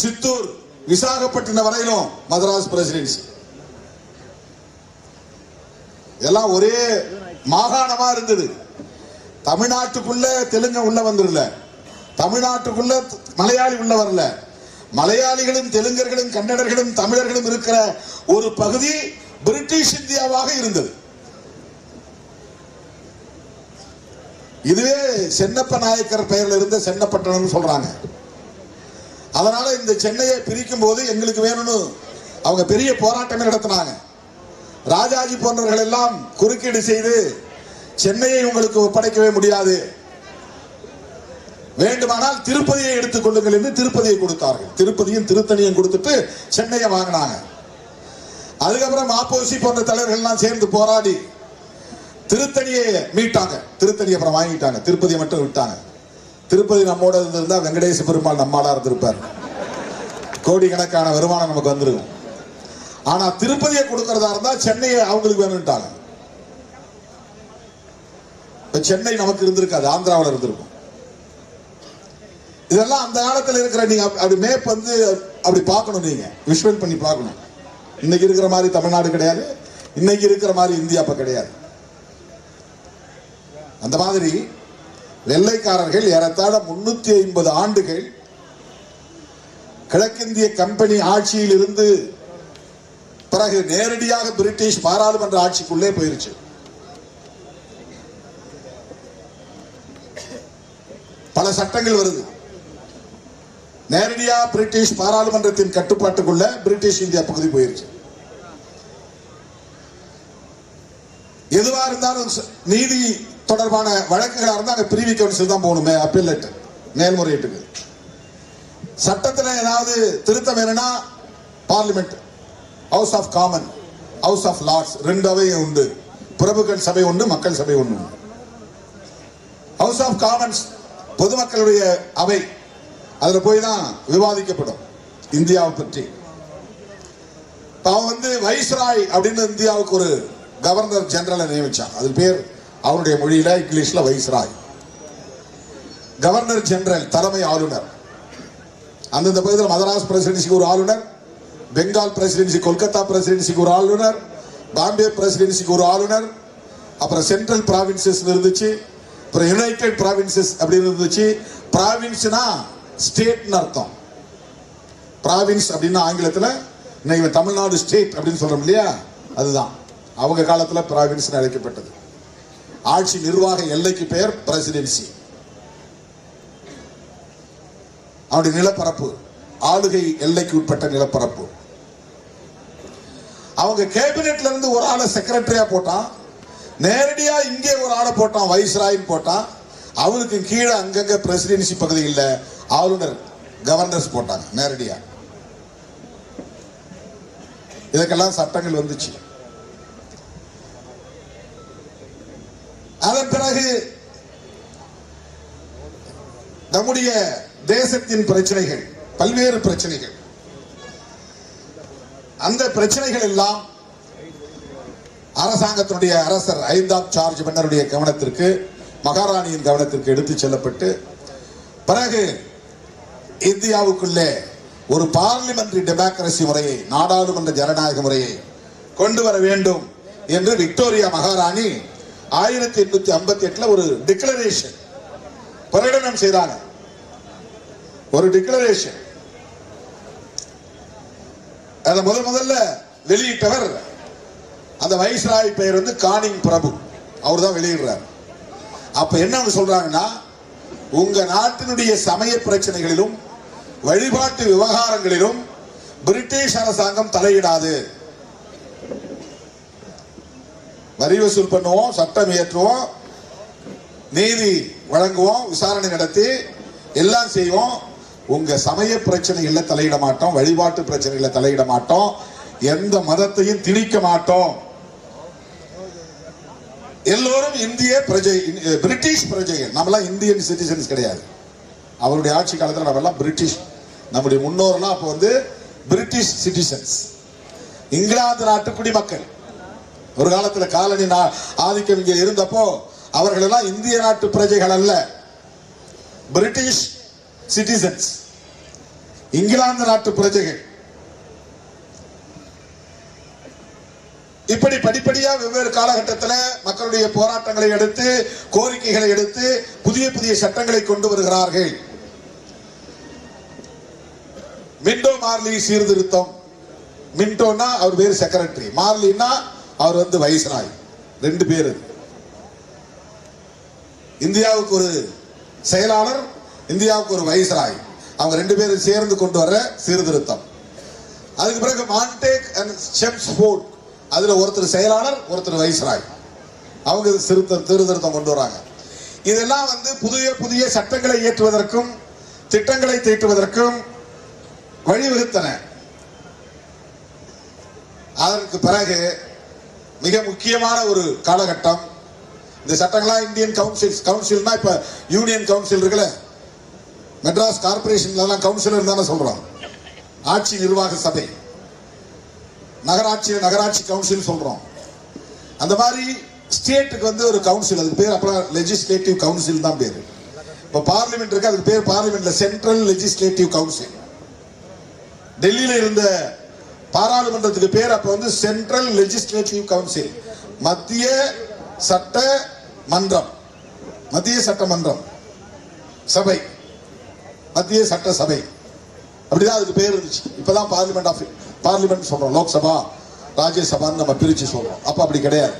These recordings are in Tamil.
சித்தூர் விசாகப்பட்டினம் வரையிலும் மதராஸ் பிரசிடென்சி. எல்லாம் ஒரே மாகாணமா இருந்தது. தமிழ்நாட்டுக்குள்ள தெலுங்கு உள்ள வந்துடல தமிழ்நாட்டுக்குள்ள மலையாளி உள்ள வரல. மலையாளிகளும் தெலுங்கர்களும் கன்னடர்களும் தமிழர்களும் இருக்கிற ஒரு பகுதி பிரிட்டிஷ் இந்தியாவாக இருந்தது. இதுவே சென்னப்ப நாயக்கர் பெயரில் இருந்த சென்னப்பட்டணம் சொல்றாங்க. அதனால இந்த சென்னையை பிரிக்கும் போது எங்களுக்கு வேணும்னு அவங்க பெரிய போராட்டமே நடத்தினாங்க. ராஜாஜி போன்றவர்கள் எல்லாம் குறுக்கீடு செய்து சென்னையை உங்களுக்கு ஒப்படைக்கவே முடியாது. வேண்டுமானால் திருப்பதியை எடுத்துக் கொள்ளுங்கள் என்று திருப்பதியை கொடுத்தார்கள். திருப்பதியும் திருத்தணியும் கொடுத்துட்டு சென்னையை வாங்கினாங்க. அதுக்கப்புறம் மாப்போசி போன்ற தலைவர்கள்லாம் சேர்ந்து போராடி திருத்தணியை மீட்டாங்க. திருத்தணி அப்புறம் வாங்கிட்டாங்க. திருப்பதியை மட்டும் விட்டாங்க. திருப்பதி நம்மோட இருந்திருந்தா வெங்கடேச பெருமாள் நம்மளாக இருந்திருப்பார். கோடிக்கணக்கான வருமானம் நமக்கு வந்திருக்கும். ஆனா திருப்பதியை கொடுக்கறதா இருந்தா சென்னையை அவங்களுக்கு வேணும்ட்டாங்க. சென்னை நமக்கு இருந்திருக்காது ஆந்திராவில் இருந்திருக்கும். இதெல்லாம் அந்த காலத்தில் இருக்கிற நீங்க அப்படி மேப் வந்து அப்படி பார்க்கணும் நீங்க. விஷுவல் பண்ணி பார்க்கணும். இன்னைக்கு இருக்கிற மாதிரி தமிழ்நாடு கிடையாது. இன்னைக்கு இருக்கிற மாதிரி இந்தியா அப்ப கிடையாது. அந்த மாதிரி வெள்ளைக்காரர்கள் ஏறத்தாழ முன்னூத்தி ஐம்பது ஆண்டுகள் கிழக்கிந்திய கம்பெனி ஆட்சியில் இருந்து பிறகு நேரடியாக பிரிட்டிஷ் பாராளுமன்ற ஆட்சிக்குள்ளே போயிருச்சு. பல சட்டங்கள் வருது. நேரடியா பிரிட்டிஷ் பாராளுமன்றத்தின் கட்டுப்பாட்டுக்குள்ள பிரிட்டிஷ் இந்தியா பகுதி போயிருச்சு. எதுவா இருந்தாலும் நீதி தொடர்பான வழக்குகளாக இருந்தால் அந்த பிரிவி கவுன்சில் தான் போகணுமே அப்பீல் மேல்முறையீட்டுக்கு. சட்டத்தில் ஏதாவது திருத்தம் வேணும்னா parliament house of common house of lords ரெண்டு அவையும் உண்டு. பிரபுக்கள் சபை உண்டு மக்கள் சபை ஒன்று ஹவுஸ் ஆஃப் காமன்ஸ் பொதுமக்களுடைய அவை அதில் போய் தான் விவாதிக்கப்படும் இந்தியாவை பற்றி. அவன் வந்து வைஸ்ராய் அப்படின்னு இந்தியாவுக்கு ஒரு கவர்னர் ஜெனரலை நியமிச்சான். அது பேர் அவருடைய மொழியில இங்கிலீஷ்ல வைஸ்ராய் கவர்னர் ஜெனரல் தலைமை ஆளுநர். அந்தந்த பகுதியில் மதராஸ் பிரசிடென்சிக்கு ஒரு ஆளுநர் பெங்கால் பிரசிடென்சி கொல்கத்தா பிரசிடென்சிக்கு ஒரு ஆளுநர் பாம்பே பிரசிடென்சிக்கு ஒரு ஆளுநர் அப்புறம் சென்ட்ரல் ப்ராவின்சஸ் இருந்துச்சு அப்புறம் யுனைடெட் ப்ராவின்சஸ் அப்படின்னு இருந்துச்சு. ப்ராவின்ஸ்னா ஸ்டேட்னு அர்த்தம். ப்ராவின்ஸ் அப்படின்னா ஆங்கிலத்தில் இன்னைக்கு தமிழ்நாடு ஸ்டேட் அப்படின்னு சொல்கிறோம் இல்லையா? அதுதான். அவங்க காலத்தில் ப்ராவின்ஸ்னு அழைக்கப்பட்டது. ஆட்சி நிர்வாக எல்லைக்கு பெயர் பிரசிடென்சி. அவனுடைய நிலப்பரப்பு ஆளுகை எல்லைக்கு உட்பட்ட நிலப்பரப்பு. அவங்க கேபினெட்ல இருந்து ஒரு ஆளை செக்ரட்டரியா போட்டான். நேரடியா இங்கே ஒரு ஆளை போட்டான் வைஸ்ராயின் போட்டான். அவனுக்கு கீழே அங்கங்க பிரசிடென்சி பகுதியில் ஆளுநர் கவர்னர்ஸ் போட்டாங்க நேரடியா. இதுக்கெல்லாம் சட்டங்கள் வந்துச்சு அதன் பிறகு நம்முடைய தேசத்தின் பிரச்சனைகள் பல்வேறு பிரச்சனைகள். அந்த பிரச்சனைகள் எல்லாம் அரசாங்கத்தினுடைய அரசர் ஐந்தாம் சார்ஜ் மன்னருடைய கவனத்திற்கு மகாராணியின் கவனத்திற்கு எடுத்துச் செல்லப்பட்டு பிறகு இந்தியாவுக்குள்ளே ஒரு பார்லிமெண்டரி டெமோக்ரசி முறையை நாடாளுமன்ற ஜனநாயக முறையை கொண்டு வர வேண்டும் என்று விக்டோரியா மகாராணி ஆயிரத்தி எண்ணூத்தி ஐம்பத்தி எட்டுல ஒரு டிக்ளரேஷன் பிரகடனம் செய்தாங்க. ஒரு டிக்ளரேஷன் அதை முதல் முதல்ல வெளியிட்டவர் அந்த வைஸ்ராய் பெயர் வந்து கானிங் பிரபு. அவர் தான் வெளியிடுறார். அப்ப என்ன சொல்றாங்கன்னா உங்க நாட்டினுடைய சமய பிரச்சனைகளிலும் வழிபாட்டு விவகாரங்களிலும் பிரிட்டிஷ் அரசாங்கம் தலையிடாது. வரி வசூல் பண்ணுவோம் சட்டம் இயற்றுவோம் நீதி வழங்குவோம் விசாரணை நடத்தி எல்லாம் செய்வோம். உங்க சமய பிரச்சனைகள்ல தலையிட மாட்டோம் வழிபாட்டு பிரச்சனைகளை தலையிட மாட்டோம் எந்த மதத்தையும் திணிக்க மாட்டோம். எல்லோரும் இந்திய பிரஜை பிரிட்டிஷ் பிரஜைகள். நம்மளாம் இந்தியன் சிட்டிசன்ஸ் கிடையாது. அவருடைய ஆட்சி காலத்தில் நம்மளாம் பிரிட்டிஷ். நம்முடைய முன்னோர்லாம் அப்போ வந்து பிரிட்டிஷ் சிட்டிசன்ஸ். இங்கிலாந்து நாட்டு குடிமக்கள். ஒரு காலத்தில் காலனி நா- ஆதிக்கம் இங்கே இருந்தப்போ அவர்களெல்லாம் இந்திய நாட்டு பிரஜைகள் அல்ல. பிரிட்டிஷ் சிட்டிசன்ஸ் இங்கிலாந்து நாட்டு பிரஜைகள். இப்படி படிப்படியா வெவ்வேறு காலகட்டத்தில் மக்களுடைய போராட்டங்களை எடுத்து கோரிக்கைகளை எடுத்து புதிய புதிய சட்டங்களை கொண்டு வருகிறார்கள். மின்டோ மார்லி சீர்திருத்தம். மின்டோனா அவர் பேர் செக்ரட்டரி மார்லின்னா அவர் வந்து வைஸ்ராய் ரெண்டு பேர். இந்தியாவுக்கு ஒரு செயலாளர் இந்தியாவுக்கு ஒரு வைஸ்ராய் அவங்க ரெண்டு பேரும் சேர்ந்து கொண்டு வர்ற சீர்திருத்தம். அதுக்கு பிறகு மான்டேக் அண்ட் ஷெம்ஸ்போர்ட் அதில் ஒருத்தர் செயலாளர் ஒருத்தர் வைஸ்ராய் அவங்க சிறுத்த சீர்திருத்தம் கொண்டு வராங்க. இதெல்லாம் வந்து புதிய புதிய சட்டங்களை இயற்றுவதற்கும் திட்டங்களை தீட்டுவதற்கும் வழிவகுத்தன. அதற்கு பிறகு மிக முக்கியமான ஒரு காலகட்டம். இந்த சட்டங்கள்லாம் இந்தியன் கவுன்சில் கவுன்சில்னா இப்ப யூனியன் கவுன்சில் இருக்குல்ல? மெட்ராஸ் கார்பரேஷன்லாம் கவுன்சிலர் தானே சொல்கிறோம் ஆட்சி நிர்வாக சபை. நகராட்சி நகராட்சி கவுன்சில் சொல்கிறோம் அந்த மாதிரி ஸ்டேட்டுக்கு வந்து ஒரு கவுன்சில் அதுக்கு பேர் அப்புறம் லெஜிஸ்லேட்டிவ் கவுன்சில் தான் பேர். இப்போ பார்லிமெண்ட் இருக்கு அதுக்கு பேர் பார்லிமெண்ட்ல சென்ட்ரல் லெஜிஸ்லேட்டிவ் கவுன்சில். டெல்லியில் இருந்த பாராளுமன்றத்துக்கு பேர் அப்போ வந்து சென்ட்ரல் லெஜிஸ்லேட்டிவ் கவுன்சில். மத்திய சட்ட மன்றம். மத்திய சட்டமன்றம் சபை. மத்திய சட்டசபை. அப்படிதான் அதுக்கு பேர் இருந்துச்சு. இப்பதான் பார்லிமெண்ட் ஆஃப் பார்லிமெண்ட் சொல்றோம். லோக்சபா ராஜ்யசபான்னு நம்ம பிரிச்சு சொல்றோம். அப்ப அப்படி கிடையாது.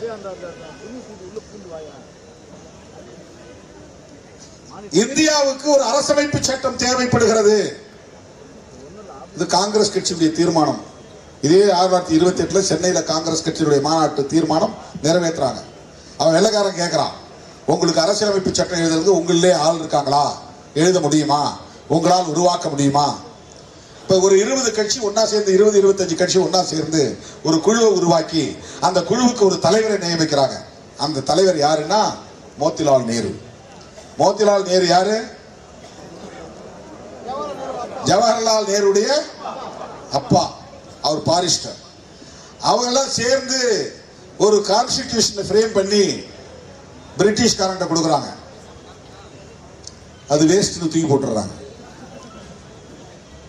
இந்தியாவுக்கு ஒரு அரசமைப்பு சட்டம் தேவைப்படுகிறது. இது காங்கிரஸ் கட்சியுடைய தீர்மானம். இதே ஆயிரத்தி தொள்ளாயிரத்தி இருபத்தி எட்டுல சென்னையில காங்கிரஸ் கட்சியுடைய மாநாட்டு தீர்மானம் நிறைவேற்றுறாங்க. அவன் வெள்ளக்காரன் கேட்கிறான் உங்களுக்கு அரசியலமைப்பு சட்டம் எழுதுறது உங்களிலே ஆள் இருக்காங்களா? எழுத முடியுமா? உங்களால் உருவாக்க முடியுமா? இப்போ ஒரு இருபது கட்சி ஒன்றா சேர்ந்து இருபது இருபத்தஞ்சு கட்சி ஒன்றா சேர்ந்து ஒரு குழுவை உருவாக்கி அந்த குழுவுக்கு ஒரு தலைவரை நியமிக்கிறாங்க. அந்த தலைவர் யாருன்னா? மோத்திலால் நேரு. மோத்திலால் நேரு யாரு? ஜவஹர்லால் நேருடைய அப்பா. அவர் பாரிஸ்டர். அவங்களாம் சேர்ந்து ஒரு கான்ஸ்டிடியூஷனை ஃப்ரேம் பண்ணி பிரிட்டிஷ்காரன்ட்ட கொடுக்குறாங்க. அது வேஸ்ட்னு தூக்கி போட்டுடுறாங்க.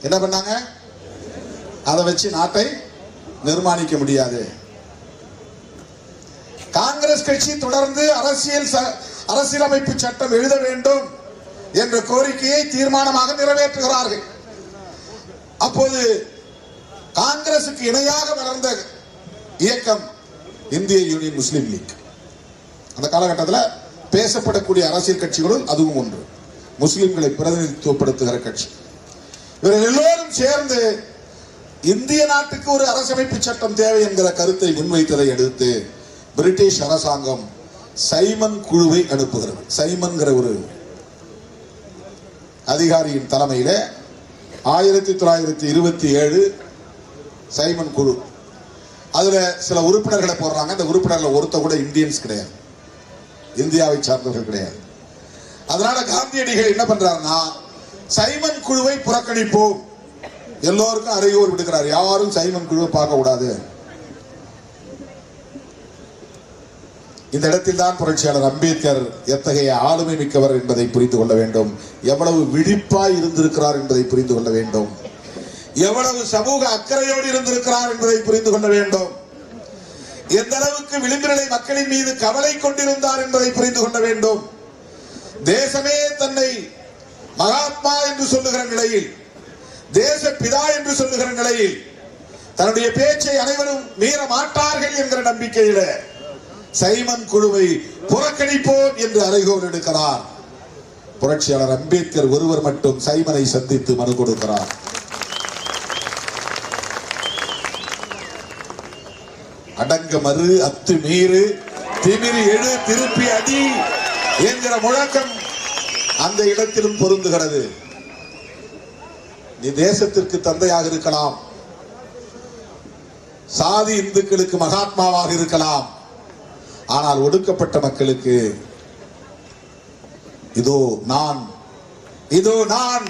என்ன பண்ணாங்க? அதை வச்சு நாட்டை நிர்மாணிக்க முடியாது. காங்கிரஸ் கட்சி தொடர்ந்து அரசியல் ச- அரசியலமைப்பு சட்டம் எழுத வேண்டும் என்ற கோரிக்கையை தீர்மானமாக நிறைவேற்றுகிறார்கள். அப்போது காங்கிரசுக்கு இணையாக வளர்ந்த இயக்கம் இந்திய யூனியன் முஸ்லீம் லீக். அந்த காலகட்டத்தில் பேசப்படக்கூடிய அரசியல் கட்சிகளும் அதுவும் ஒன்று. முஸ்லிம்களை பிரதிநிதித்துவப்படுத்துகிற கட்சி. இவர்கள் எல்லோரும் சேர்ந்து இந்திய நாட்டுக்கு ஒரு அரசமைப்பு சட்டம் தேவை என்கிற கருத்தை முன்வைத்ததை அடுத்து பிரிட்டிஷ் அரசாங்கம் சைமன் குழுவை அனுப்புகிறது. சைமன்கிற ஒரு அதிகாரியின் தலைமையில் ஆயிரத்தி தொள்ளாயிரத்தி இருபத்தி ஏழு சைமன் குழு. அதில் சில உறுப்பினர்களை போடுறாங்க. அந்த உறுப்பினர்களை ஒருத்த கூட இந்தியன்ஸ் கிடையாது. இந்தியாவை சார்ந்தவர்கள் கிடையாது. அதனால காந்தியடிகள் என்ன பண்றாருன்னா சைமன் குழுவை புறக்கணிப்போம். எல்லோருக்கும் அறையோர் விடுக்கிறார் யாரும் சைமன் குழுவை பார்க்க கூடாது இந்த இடத்தில் தான் புரட்சியாளர் அம்பேத்கர் எத்தகைய ஆளுமை மிக்கவர் என்பதை புரிந்து கொள்ள வேண்டும். எவ்வளவு விழிப்பாய் இருந்திருக்கிறார் என்பதை புரிந்து கொள்ள வேண்டும். எவ்வளவு சமூக அக்கறையோடு இருந்திருக்கிறார் என்பதை புரிந்து கொள்ள வேண்டும். எந்த அளவுக்கு விளிம்பு நிலை மக்களின் மீது கவலை கொண்டிருந்தார் என்பதை புரிந்து கொள்ள வேண்டும். தேசமே தன்னை மகாத்மா என்று சொல்லுகிற நிலையில் தேச பிதா என்று சொல்லுகிற நிலையில் தன்னுடைய பேச்சை அனைவரும் மீற மாட்டார்கள் என்கிற நம்பிக்கையில சைமன் குழுவை புறக்கணிப்போம் என்று அறைகோல் எடுக்கிறார். புரட்சியாளர் அம்பேத்கர் ஒருவர் மட்டும் சைமனை சந்தித்து மனு கொடுக்கிறார். அடங்க மறு அத்து மீறு திமிரி எழு திருப்பி அடி என்கிற முழக்கம் அந்த இடத்திலும் பொருந்துகிறது. நீ தேசத்திற்கு தந்தையாக இருக்கலாம். சாதி இந்துக்களுக்கு மகாத்மாவாக இருக்கலாம். ஆனால் ஒடுக்கப்பட்ட மக்களுக்கு இதோ நான் இதோ நான்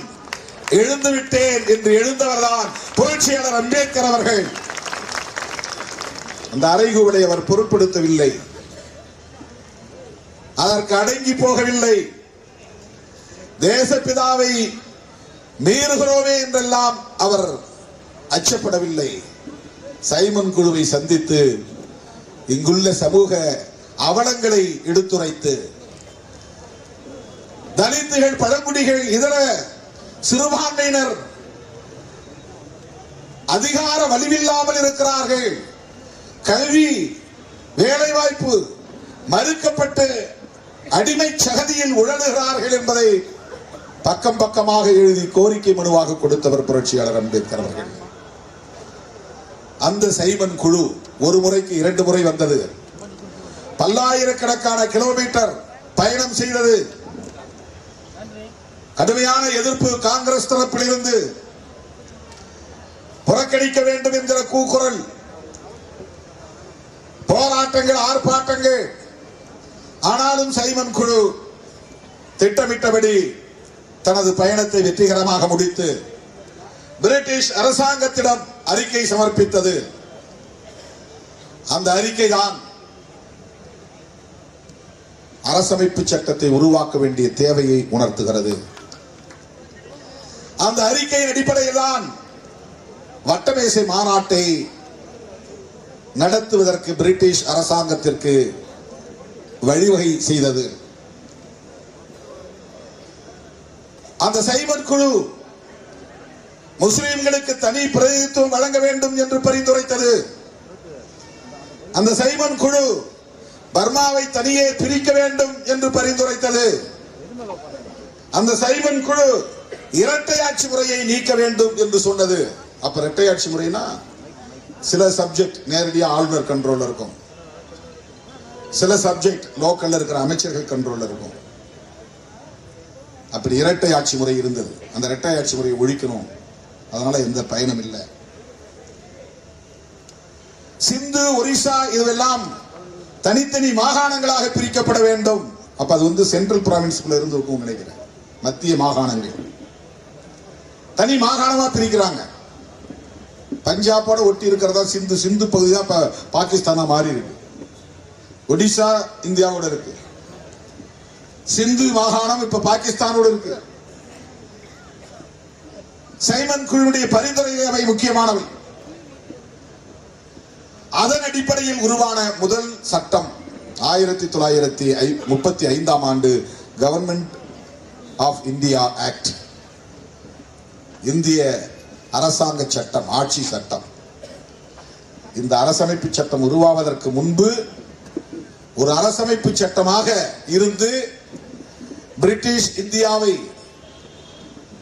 எழுந்து விட்டேன் என்று எழுந்தவர்தான் புரட்சியாளர் அம்பேத்கர் அவர்கள். அந்த அறைகூவலை அவர் பொருட்படுத்தவில்லை. அதற்கு அடங்கி போகவில்லை. தேசப்பிதாவை மீறுகிறோமே என்றெல்லாம் அவர் அச்சப்படவில்லை. சைமன் குழுவை சந்தித்து இங்குள்ள சமூக அவலங்களை எடுத்துரைத்து தலித்துகள் பழங்குடிகள் இதர சிறுபான்மையினர் அதிகார வலிவில்லாமல் இருக்கிறார்கள். கல்வி வேலைவாய்ப்பு மறுக்கப்பட்டு அடிமை சகதியில் உழலுகிறார்கள் என்பதை பக்கம் பக்கமாக எழுதி கோரிக்கை மனுவாக கொடுத்தவர் புரட்சியாளர் அம்பேத்கர் அவர்கள். அந்த சைமன் குழு ஒரு முறைக்கு இரண்டு முறை வந்தது. பல்லாயிரக்கணக்கான கிலோமீட்டர் பயணம் செய்தது. கடுமையான எதிர்ப்பு காங்கிரஸ் தரப்பிலிருந்து புறக்கணிக்க வேண்டும் என்கிற கூக்குரல். போராட்டங்கள் ஆர்ப்பாட்டங்கள். ஆனாலும் சைமன் குழு திட்டமிட்டபடி தனது பயணத்தை வெற்றிகரமாக முடித்து பிரிட்டிஷ் அரசாங்கத்திடம் அறிக்கை சமர்ப்பித்தது. அந்த அறிக்கை தான் அரசமைப்பு சட்டத்தை உருவாக்க வேண்டிய தேவையை உணர்த்துகிறது. அந்த அறிக்கையின் அடிப்படையில் தான் வட்டமேசை மாநாட்டை நடத்துவதற்கு பிரிட்டிஷ் அரசாங்கத்திற்கு வழிவகை செய்தது. அந்த சைமன் குழு முஸ்லிம்களுக்கு தனி பிரதிநிதித்துவம் வழங்க வேண்டும் என்று பரிந்துரைத்தது. அந்த சைமன் குழு பர்மாவை தனியே பிரிக்க வேண்டும் என்று பரிந்துரைத்தது. அந்த சைமன் குழு இரட்டையாட்சி முறையை நீக்க வேண்டும் என்று சொன்னது. அப்ப இரட்டையாட்சி முறைனா சில சப்ஜெக்ட் நேரடியாக ஆளுநர் கண்ட்ரோல் இருக்கும். சில சப்ஜெக்ட் லோக்கல்ல இருக்கிற அமைச்சர்கள் கண்ட்ரோல் இருக்கும். அப்படி இரட்டை ஆட்சி முறை இருந்தது. அந்த இரட்டை ஆட்சி முறையை ஒழிக்கணும். அதனால எந்த பயனும் இல்லை. சிந்து ஒரிசா இதுவெல்லாம் தனித்தனி மாகாணங்களாக பிரிக்கப்பட வேண்டும். அப்ப அது வந்து சென்ட்ரல் ப்ராவின்ஸ்குள்ள இருந்து இருக்கும் நினைக்கிறேன். மத்திய மாகாணங்கள். தனி மாகாணமா பிரிக்கிறாங்க. பஞ்சாபோட ஒட்டி இருக்கிறதா சிந்து சிந்து பகுதி தான் இப்ப பாகிஸ்தானா மாறி இருக்கு. ஒடிசா இந்தியாவோட இருக்கு. சிந்து மாகாணம் இப்ப பாகிஸ்தானோடு இருக்கு. சைமன் குழுவுடைய பரிந்துரை அவை முக்கியமானவை. அதன் அடிப்படையில் உருவான முதல் சட்டம் ஆயிரத்தி தொள்ளாயிரத்தி முப்பத்தி ஐந்தாம் ஆண்டு கவர்மெண்ட் ஆஃப் இந்தியா ஆக்ட் இந்திய அரசாங்க சட்டம் ஆட்சி சட்டம். இந்த அரசமைப்பு சட்டம் உருவாவதற்கு முன்பு ஒரு அரசமைப்பு சட்டமாக இருந்து பிரிட்டிஷ் இந்தியாவை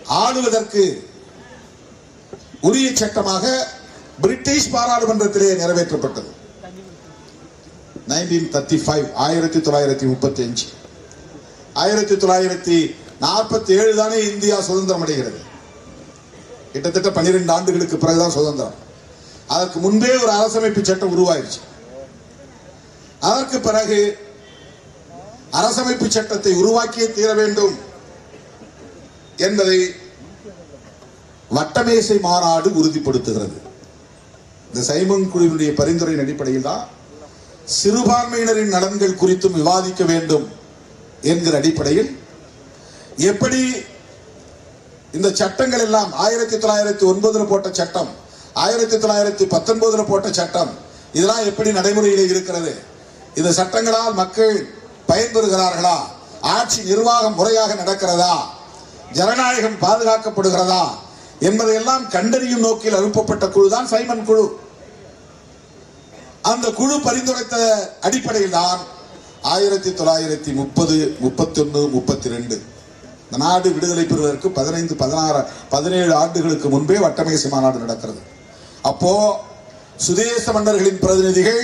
ஆளுவதற்கு உரிய சட்டமாக பிரிட்டிஷ் பாராளுமன்றத்திலே நிறைவேற்றப்பட்டது. நைன்டீன் தேர்ட்டி ஃபைவ் ஆயிரத்தி தொள்ளாயிரத்தி முப்பத்தி அஞ்சு. ஆயிரத்தி தொள்ளாயிரத்தி நாற்பத்தி ஏழு தானே இந்தியா சுதந்திரம் அடைகிறது. கிட்டத்தட்ட பன்னிரெண்டு ஆண்டுகளுக்கு பிறகுதான் சுதந்திரம். அதற்கு முன்பே ஒரு அரசமைப்பு சட்டம் உருவாயிருச்சு. அதற்கு பிறகு அரசமைப்பு சட்டத்தை உருவாக்கியே தீர வேண்டும் என்பதை வட்டமேசை மாநாடு உறுதிப்படுத்துகிறது. இந்த சைமன் குழுவினுடைய பரிந்துரையின் அடிப்படையில் தான் சிறுபான்மையினரின் நலன்கள் குறித்தும் விவாதிக்க வேண்டும் என்கிற அடிப்படையில் எப்படி இந்த சட்டங்கள் எல்லாம் ஆயிரத்தி தொள்ளாயிரத்தி ஒன்பதுல போட்ட சட்டம் ஆயிரத்தி தொள்ளாயிரத்தி பத்தொன்பதுல போட்ட சட்டம் இதெல்லாம் எப்படி நடைமுறையில் இருக்கிறது? இந்த சட்டங்களால் மக்கள் பயன்பெறுகிறார்களா? ஆட்சி நிர்வாகம் முறையாக நடக்கிறதா? ஜனநாயகம் பாதுகாக்கப்படுகிறதா? என்பதையெல்லாம் கண்டறியும் நோக்கில் அனுப்பப்பட்ட குழு தான் சைமன் குழு. அந்த குழு பரிந்துரைத்த அடிப்படையில் தான் ஆயிரத்தி தொள்ளாயிரத்தி முப்பது முப்பத்தி ஒன்று முப்பத்தி ரெண்டு இந்த நாடு விடுதலை பெறுவதற்கு பதினைந்து பதினாறு பதினேழு ஆண்டுகளுக்கு முன்பே வட்டமேசை மாநாடு நடக்கிறது. அப்போ சுதேச மன்னர்களின் பிரதிநிதிகள்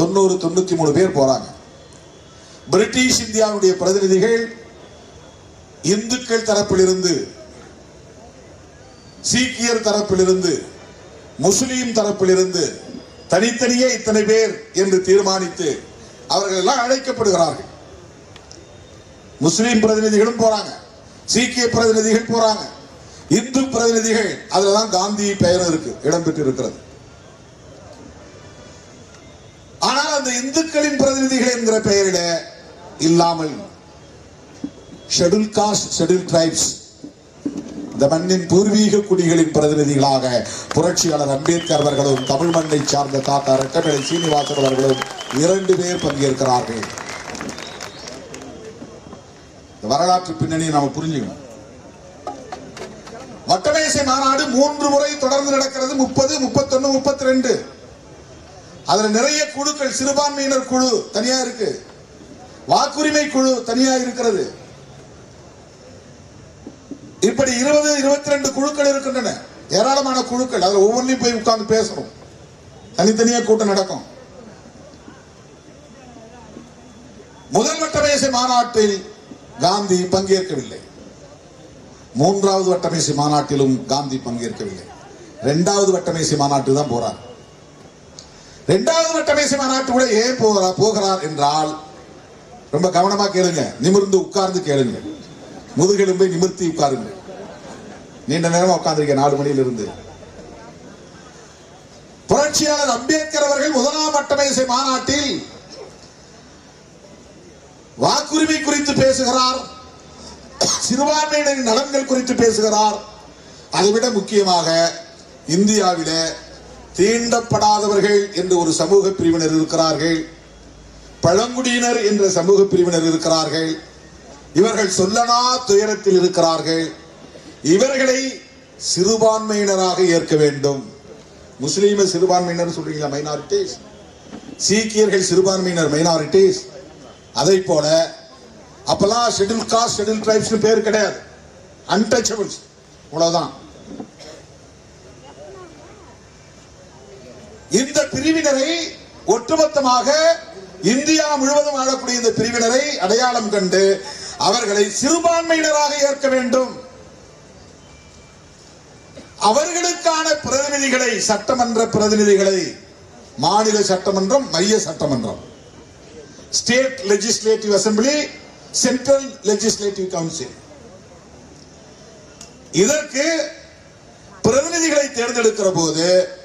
தொண்ணூறு தொண்ணூத்தி மூணு பேர் போறாங்க. பிரிட்டிஷ் இந்தியாவுடைய பிரதிநிதிகள் இந்துக்கள் தரப்பிலிருந்து சீக்கியர் தரப்பிலிருந்து முஸ்லீம் தரப்பிலிருந்து தனித்தனியே இத்தனை பேர் என்று தீர்மானித்து அவர்கள் எல்லாம் அழைக்கப்படுகிறார்கள். முஸ்லீம் பிரதிநிதிகளும் போறாங்க சீக்கிய பிரதிநிதிகள் போறாங்க. இந்து பிரதிநிதிகள் அதுலதான் காந்தி பெயர் இருக்கு இடம்பெற்று இருக்கிறது இந்துக்களின் பிரதிநிதிகள் என்கிற பெயரிட இல்லாமல் ஷெடியூல் காஸ்ட் ஷெடியூல் டிரைப்ஸ் இந்த மண்ணின் பூர்வீக குடிகளின் பிரதிநிதிகளாக புரட்சியாளர் அம்பேத்கர் அவர்களும் தமிழ் மண்ணை சார்ந்த தாத்தா ரெட்டமலை சீனிவாசன் அவர்களும் இரண்டு பேர் பங்கேற்கிறார்கள். வரலாற்று பின்னணியை நாம புரிஞ்சுக்கணும். வட்டமேசை மாநாடு மூன்று முறை தொடர்ந்து நடக்கிறது. முப்பது முப்பத்தொன்னு முப்பத்தி ரெண்டு அதுல நிறைய குழுக்கள் சிறுபான்மையினர் குழு தனியா இருக்கு. வாக்குரிமை குழு தனியா இருக்கிறது. இப்படி இருபது இருபத்தி ரெண்டு குழுக்கள் இருக்கின்றன. ஏராளமான குழுக்கள். அதுல ஒவ்வொன்றையும் போய் உட்கார்ந்து பேசணும். தனித்தனியா கூட்டம் நடக்கும். முதல் வட்டமேசை மாநாட்டில் காந்தி பங்கேற்கவில்லை. மூன்றாவது வட்டமேசை மாநாட்டிலும் காந்தி பங்கேற்கவில்லை. இரண்டாவது வட்டமேசை மாநாட்டு தான் போறார். இரண்டாவது வட்டமேசை மாநாட்டு கூட ஏன் போகிறா போகிறார் என்றால் ரொம்ப கவனமா கேளுங்க நிமிர்ந்து உட்கார்ந்து கேளுங்க. முதுகெலும்பை நிமிர்த்தி உட்காருங்க. நீண்ட நேரமா உட்கார்ந்திருக்கேன் நாலு மணியில இருந்து புரட்சியாளர் அம்பேத்கர் அவர்கள் முதலாம் வட்டமேசை மாநாட்டில் வாக்குரிமை குறித்து பேசுகிறார் சிறுபான்மையினரின் நலன்கள் குறித்து பேசுகிறார். அதைவிட முக்கியமாக இந்தியாவில தீண்டப்படாதவர்கள் என்று ஒரு சமூக பிரிவினர் இருக்கிறார்கள். பழங்குடியினர் என்ற சமூக பிரிவினர் இருக்கிறார்கள். இவர்கள் சொல்லனா துயரத்தில் இருக்கிறார்கள். இவர்களை சிறுபான்மையினராக ஏற்க வேண்டும். முஸ்லீம சிறுபான்மையினர் சொல்றீங்களா மைனாரிட்டிஸ் சீக்கியர்கள் சிறுபான்மையினர் மைனாரிட்டிஸ் அதை போல அப்பெல்லாம் ஷெட்யூல் காஸ்ட் ஷெட்யூல் ட்ரைப்ஸ் பேர் கிடையாது. அன்டச்சபிள்ஸ் அவ்வளவுதான். இந்த பிரிவினரை ஒட்டுமொத்தமாக இந்தியா முழுவதும் ஆளக்கூடிய இந்த பிரிவினரை அடையாளம் கண்டு அவர்களை சிறுபான்மையினராக ஏற்க வேண்டும். அவர்களுக்கான பிரதிநிதிகளை சட்டமன்ற பிரதிநிதிகளை மாநில சட்டமன்றம் மைய சட்டமன்றம். State legislative assembly central legislative council இதற்கு பிரதிநிதிகளை தேர்ந்தெடுக்கிற போது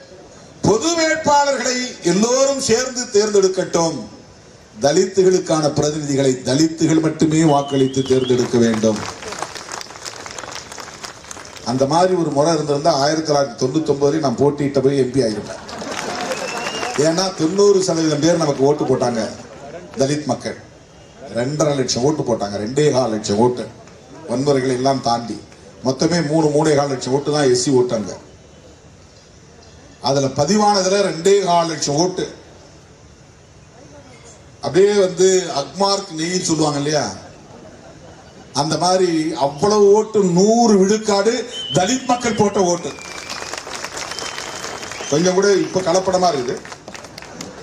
பொது வேட்பாளர்களை எல்லோரும் சேர்ந்து தேர்ந்தெடுக்கட்டும். தலித்துகளுக்கான பிரதிநிதிகளை தலித்துகள் மட்டுமே வாக்களித்து தேர்ந்தெடுக்க வேண்டும். அந்த மாதிரி ஒரு முறை இருந்திருந்தா ஆயிரத்தி தொள்ளாயிரத்தி தொண்ணூத்தி ஒன்பதுல நான் போட்டியிட்ட போய் எம்பி ஆயிருப்பேன். ஏன்னா தொண்ணூறு சதவீதம் பேர் நமக்கு ஓட்டு போட்டாங்க தலித் மக்கள். ரெண்டரை லட்சம் ஓட்டு போட்டாங்க ரெண்டே கால் லட்சம் ஓட்டு. வன்முறைகளை எல்லாம் தாண்டி. மொத்தமே மூணு மூணே கால் லட்சம் ஓட்டு தான் எஸ்சி ஓட்டாங்க. அதுல பதிவானதுல ரெண்டே கால் லட்சம் ஓட்டு. அப்படியே வந்து அக்மார்க் நெய்ன்னு சொல்லுவாங்க இல்லையா? அந்த மாதிரி அவ்வளவு ஓட்டு நூறு விழுக்காடு தலித் மக்கள் போட்ட ஓட்டு. கொஞ்சம் கூட இப்ப கலப்படமா இருக்குது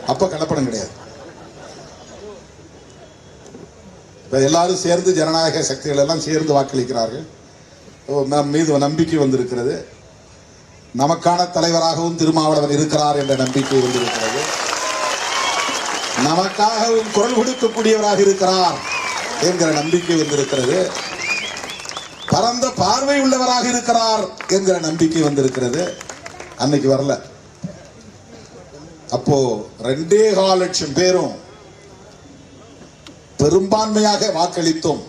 அப்ப கலப்படம் கிடையாது. இப்ப எல்லாரும் சேர்ந்து ஜனநாயக சக்திகள் எல்லாம் சேர்ந்து வாக்களிக்கிறார்கள். ஓ, மீது நம்பிக்கை வந்திருக்கிறது. நமக்கான தலைவராகவும் திருமாவளவன் இருக்கிறார் என்ற நம்பிக்கை வந்திருக்கிறது. நமக்காகவும் குரல் கொடுக்கக்கூடியவராக இருக்கிறார் என்கிற நம்பிக்கை வந்திருக்கிறது. பரந்த பார்வை உள்ளவராக இருக்கிறார் என்கிற நம்பிக்கை வந்திருக்கிறது. அன்னைக்கு வரல. அப்போ ரெண்டே கால் லட்சம் பேரும் பெரும்பான்மையாக வாக்களித்தோம்.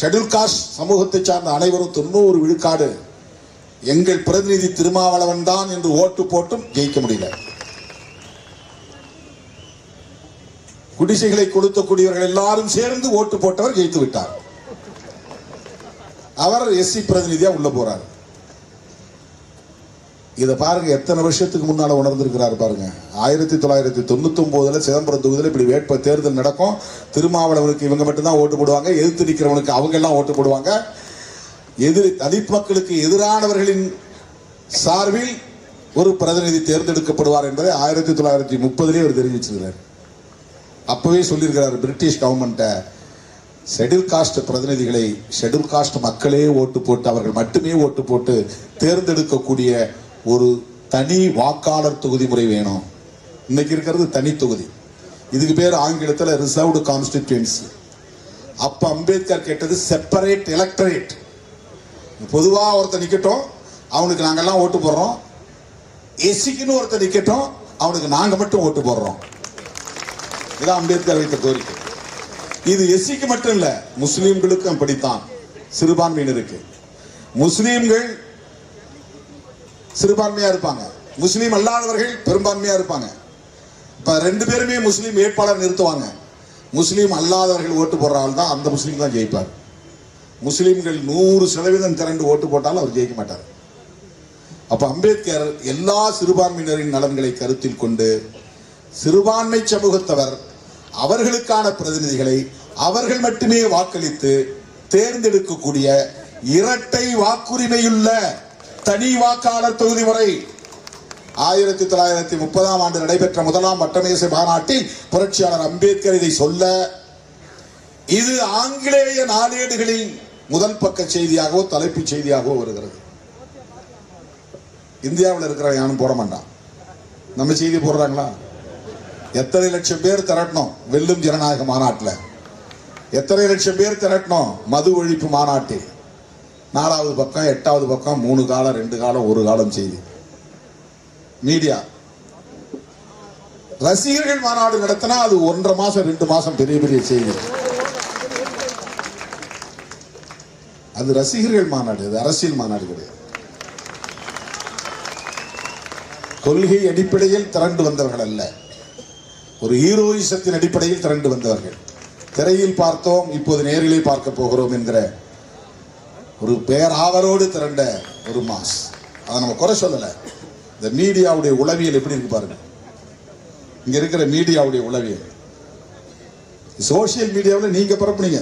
ஷெடியூல் காஸ்ட் சமூகத்தை சார்ந்த அனைவரும் தொண்ணூறு விழுக்காடு எங்கள் பிரதிநிதி திருமாவளவன் தான் என்று ஓட்டு போட்டும் ஜெயிக்க முடியல. குடிசைகளை கொடுத்தக்கூடியவர்கள் எல்லாரும் சேர்ந்து ஓட்டு போட்டவர் ஜெயித்து விட்டார். அவர் எஸ்சி பிரதிநிதியா உள்ள போறார். இதை பாருங்க எத்தனை வருஷத்துக்கு முன்னால உணர்ந்திருக்கிறார் பாருங்க. ஆயிரத்தி தொள்ளாயிரத்தி தொண்ணூத்தி ஒன்பதுல சிதம்பரம் தொகுதியில் இப்படி வேட்பு தேர்தல் நடக்கும். திருமாவளவனுக்கு இவங்க மட்டும்தான் ஓட்டு போடுவாங்க எதிர்த்து நிற்கிறவனுக்கு அவங்க எல்லாம் ஓட்டு போடுவாங்க. எதிர் தலித் மக்களுக்கு எதிரானவர்களின் சார்பில் ஒரு பிரதிநிதி தேர்ந்தெடுக்கப்படுவார் என்பதை ஆயிரத்தி தொள்ளாயிரத்தி முப்பதுலேயே அவர் தெரிவிச்சிருக்கிறார். அப்பவே சொல்லியிருக்கிறார் பிரிட்டிஷ் கவர்மெண்ட்டை ஷெட்யூல் காஸ்ட் பிரதிநிதிகளை ஷெட்யூல் காஸ்ட் மக்களே ஓட்டு போட்டு அவர்கள் மட்டுமே ஓட்டு போட்டு தேர்ந்தெடுக்கக்கூடிய ஒரு தனி வாக்காளர் தொகுதி முறை வேணும். இன்னைக்கு இருக்கிறது தனி தொகுதி. இதுக்கு பேர் ஆங்கிலத்தில் ரிசர்வ்டு கான்ஸ்டிடியூன்சி அப்போ அம்பேத்கர் கேட்டது செப்பரேட் எலக்டரேட் பொதுவாக ஒருத்தர் நிற்கட்டும் அவனுக்கு நாங்கெல்லாம் ஓட்டு போடுறோம். எஸ்சிக்குன்னு ஒருத்தர் நிற்கட்டும் அவனுக்கு நாங்கள் மட்டும் ஓட்டு போடுறோம். இதான் அம்பேத்கர் வைத்த கோரிக்கை. இது எஸ்சிக்கு மட்டும் இல்லை முஸ்லீம்களுக்கும் அப்படித்தான். சிறுபான்மையினருக்கு. முஸ்லீம்கள் சிறுபான்மையாக இருப்பாங்க. முஸ்லீம் அல்லாதவர்கள் பெரும்பான்மையாக இருப்பாங்க. இப்போ ரெண்டு பேருமே முஸ்லீம் வேட்பாளர் நிறுத்துவாங்க. முஸ்லீம் அல்லாதவர்கள் ஓட்டு போடுற ஆள் தான் அந்த முஸ்லீம் தான் ஜெயிப்பார். முஸ்லீம்கள் நூறு சதவீதம் திரண்டு ஓட்டு போட்டாலும் அவர் ஜெயிக்க மாட்டார். அப்ப அம்பேத்கர் எல்லா சிறுபான்மையினரின் நலன்களை கருத்தில் கொண்டு சிறுபான்மை சமூகத்தவர் அவர்களுக்கான பிரதிநிதிகளை அவர்கள் மட்டுமே வாக்களித்து தேர்ந்தெடுக்கக்கூடிய இரட்டை வாக்குரிமையுள்ள தனி வாக்காளர் தொகுதி முறை ஆயிரத்தி தொள்ளாயிரத்தி முப்பதாம் ஆண்டு நடைபெற்ற முதலாம் வட்டமேசை மாநாட்டில் புரட்சியாளர் அம்பேத்கர் இதை சொல்ல இது ஆங்கிலேய நாளேடுகளில் முதல் பக்க செய்தியாகவோ தலைப்புச் செய்தியாகவோ வருகிறது. இந்தியாவில் இருக்கிற யாரும் போட மாட்டான். நம்ம செய்தி போடுறாங்களா? எத்தனை லட்சம் பேர் திரட்டணும் வெல்லும் ஜனநாயக மாநாட்டில்? எத்தனை லட்சம் பேர் திரட்டணும் மது ஒழிப்பு மாநாட்டில்? நாலாவது பக்கம் எட்டாவது பக்கம் மூணு காலம் ரெண்டு காலம் ஒரு காலம் செய்தி. மீடியா. ரசிகர்கள் மாநாடு நடத்தினா அது ஒன்றரை மாசம் ரெண்டு மாசம் பெரிய பெரிய செய்தி. அது ரசிகர்கள் மாநாடு அது அரசியல் மாநாடு கிடையாது. கொள்கை அடிப்படையில் திரண்டு வந்தவர்கள் அல்ல. ஒரு ஹீரோயிசத்தின் அடிப்படையில் திரண்டு வந்தவர்கள். திரையில் பார்த்தோம் இப்போது நேரிலே பார்க்க போகிறோம் என்கிற ஒரு பேராவரோடு திரண்ட ஒரு மாஸ். அதை நம்ம குறை சொல்லலை. இந்த மீடியாவுடைய உளவியல் எப்படி இருக்கு பாருங்க. இங்க இருக்கிற மீடியாவுடைய உளவியல். சோஷியல் மீடியாவில் நீங்க பரப்புனீங்க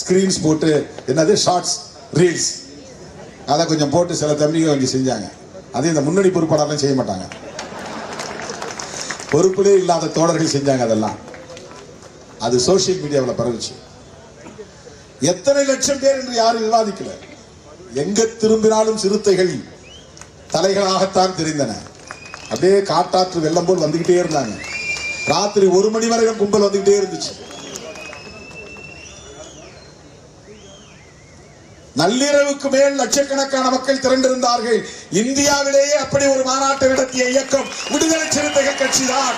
ஸ்க்ரீன்ஸ் போட்டு என்னது ஷார்ட்ஸ் ரீல்ஸ் அதை கொஞ்சம் போட்டு சில தம்பிங்க கொஞ்சம் செஞ்சாங்க. அது இந்த முன்னணி பொறுப்பாளர்லாம் செய்ய மாட்டாங்க. பொறுப்பிலே இல்லாத தோழர்கள் செஞ்சாங்க அதெல்லாம். அது சோஷியல் மீடியாவில் பரவுச்சு. எத்தனை லட்சம் பேர் என்று யாரும் விவாதிக்கல. எங்க திரும்பினாலும் சிறுத்தைகள் தலைகளாகத்தான் தெரிந்தன. அப்படியே காட்டாற்று வெள்ளம் போல் வந்துகிட்டே இருந்தாங்க. ராத்திரி ஒரு மணி வரைக்கும் கும்பல் வந்துகிட்டே இருந்துச்சு. நள்ளிரவுக்கு மேல் லட்சக்கணக்கான மக்கள் திரண்டிருந்தார்கள். இந்தியாவிலேயே அப்படி ஒரு மாநாட்டை நடத்திய இயக்கம் விடுதலை சிறுத்தைகள் கட்சிதான்.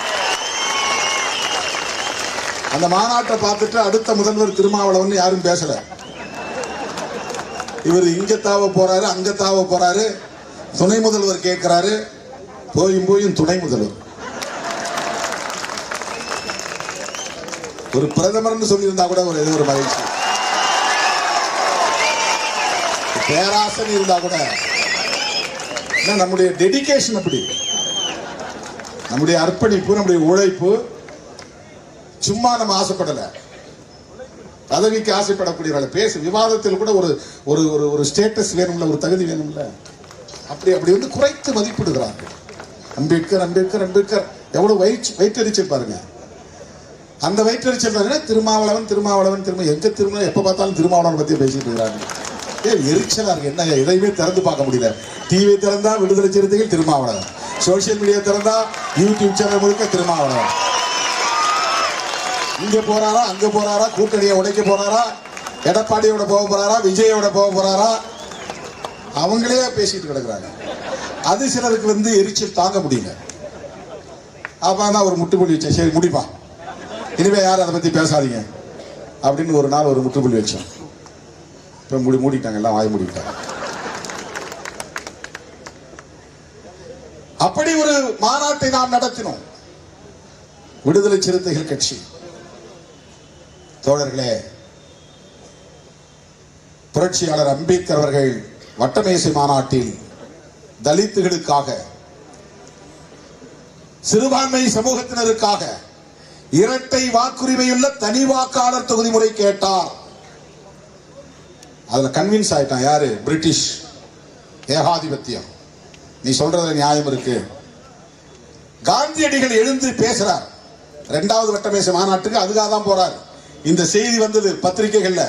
அந்த மாநாட்டை பார்த்துட்டு அடுத்த முதல்வர் திருமாவளவன் யாரும் பேசல. இவர் இங்க தாவ போறாரு அங்க தாவ போறாரு. துணை முதல்வர் கேட்கிறாரு. போயும் போயும் துணை முதல்வர். ஒரு பிரதமர்னு சொல்லியிருந்தா கூட ஒரு எது ஒரு மகிழ்ச்சி. பேராசன் இருந்தா கூட நம்முடைய டெடிக்கேஷன் அப்படி? நம்முடைய அர்ப்பணிப்பு நம்முடைய உழைப்பு சும்மா நம்ம ஆசைப்படல. பதவிக்கு ஆசைப்படக்கூடியவர்கள் பேச விவாதத்தில் கூட ஒரு ஒரு ஒரு ஒரு ஸ்டேட்டஸ் வேணும்ல ஒரு தகுதி வேணும்ல. அப்படி அப்படி வந்து குறைத்து மதிப்பிடுகிறார்கள். அம்பேத்கர் அம்பேத்கர் அம்பேத்கர். எவ்வளவு வயிற்று வயிற்றறிச்சல் பாருங்க. அந்த வயிற்றறிச்சல் பாருங்க திருமாவளவன் திருமாவளவன் திரும்ப எங்க திரும்ப எப்ப பார்த்தாலும் திருமாவளவன் பத்தி பேசிட்டு இருக்கிறாங்க. எரிச்சலா இருக்கு. என்ன எதையுமே திறந்து பார்க்க முடியல. டிவி திறந்தா விடுதலை சிறுத்தைகள் திருமாவளவன். சோசியல் மீடியா திறந்தா யூடியூப் சேனல் முழுக்க திருமாவளவன். இங்க போறாரா அங்க போறாரா கூட்டணியை உடைக்க போறாரா எடப்பாடியோட போக போறாரா விஜயோட போக போறாரா? அவங்களே பேசிட்டு கிடக்குறாங்க. அது சிலருக்கு வந்து எரிச்சல் தாங்க முடியல. அப்ப தான் ஒரு முட்டுப்புள்ளி வச்சேன். சரி முடிப்பா. இனிமே யாரும் அதை பத்தி பேசாதீங்க. அப்படின்னு ஒரு நாள் ஒரு முற்றுப்புள்ளி வச்சோம். இப்போ மூடி மூடிட்டாங்க எல்லாம் வாய் மூடிட்டாங்க. அப்படி ஒரு மாநாட்டை நாம் நடத்தினோம். விடுதலை சிறுத்தைகள் கட்சி. தோழர்களே புரட்சியாளர் அம்பேத்கர் அவர்கள் வட்டமேசை மாநாட்டில் தலித்துகளுக்காக சிறுபான்மை சமூகத்தினருக்காக இரட்டை வாக்குரிமையுள்ள தனி வாக்காளர் தொகுதி முறை கேட்டார். அதில் கன்வின்ஸ் ஆகிட்டான் யாரு? பிரிட்டிஷ் ஏகாதிபத்தியம். நீ சொல்றதுல நியாயம் இருக்கு. காந்தியடிகள் எழுந்து பேசுறார். ரெண்டாவது வட்டமேசை மாநாட்டுக்கு அதுக்காக தான் போறார். இந்த செய்தி வந்தது பத்திரிகைகள்ல.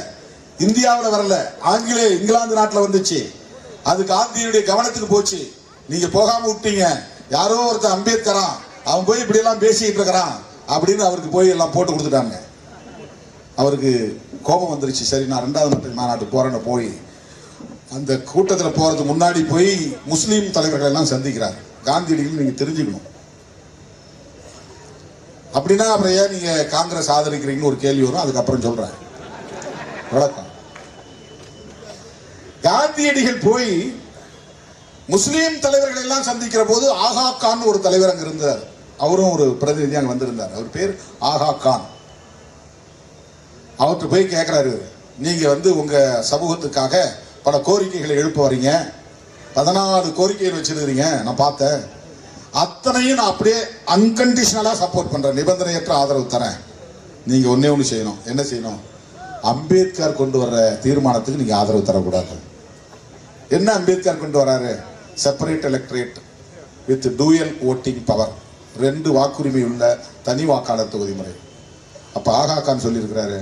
இந்தியாவில் வரல. ஆங்கிலேய இங்கிலாந்து நாட்டில் வந்துச்சு. அது காந்தியுடைய கவனத்துக்கு போச்சு. நீங்க போகாம விட்டீங்க. யாரோ ஒருத்தர் அம்பேத்கரா அவன் போய் இப்படி எல்லாம் பேசிட்டு இருக்கிறான். அப்படின்னு அவருக்கு போய் எல்லாம் போட்டு கொடுத்துட்டாங்க. அவருக்கு கோபம் வந்துருச்சு. சரி நான் ரெண்டாவது நாட்டு மாநாட்டுக்கு போறேன்னு போய் அந்த கூட்டத்தில் போறதுக்கு முன்னாடி போய் முஸ்லீம் தலைவர்கள் எல்லாம் சந்திக்கிறார். காந்தியடிகள் நீங்க தெரிஞ்சுக்கணும். அப்படின்னா அப்புறம் ஏன் நீங்க காங்கிரஸ் ஆதரிக்கிறீங்கன்னு ஒரு கேள்வி வரும். அதுக்கப்புறம் சொல்றேன். வணக்கம். காந்தியடிகள் போய் முஸ்லீம் தலைவர்கள் எல்லாம் சந்திக்கிற போது ஆகா கான் ஒரு தலைவர் அங்க இருந்தார். அவரும் ஒரு பிரதிநிதி அங்க வந்திருந்தார். அவர் பேர் ஆகா கான். அவர்கிட்ட போய் கேட்குறாரு நீங்கள் வந்து உங்கள் சமூகத்துக்காக பல கோரிக்கைகளை எழுப்ப வரீங்க பதினாலு கோரிக்கைகள் வச்சிருக்கிறீங்க. நான் பார்த்தேன். அத்தனையும் நான் அப்படியே அன்கண்டிஷனலாக சப்போர்ட் பண்ணுறேன் நிபந்தனையற்ற ஆதரவு தரேன். நீங்கள் ஒன்றே ஒன்று செய்யணும். என்ன செய்யணும்? அம்பேத்கர் கொண்டு வர்ற தீர்மானத்துக்கு நீங்கள் ஆதரவு தரக்கூடாது. என்ன அம்பேத்கர் கொண்டு வராரு? Separate electorate with dual voting power ரெண்டு வாக்குரிமை உள்ள தனி வாக்காளர் தொகுதி முறை. அப்போ ஆகா கான் சொல்லியிருக்கிறாரு.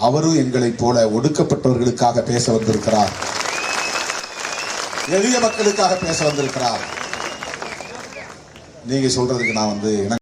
அவரும் எங்களைப் போல ஒடுக்கப்பட்டவர்களுக்காக பேச வந்திருக்கிறார். எளிய மக்களுக்காக பேச வந்திருக்கிறார். நீங்க சொல்றதுக்கு நான் வந்து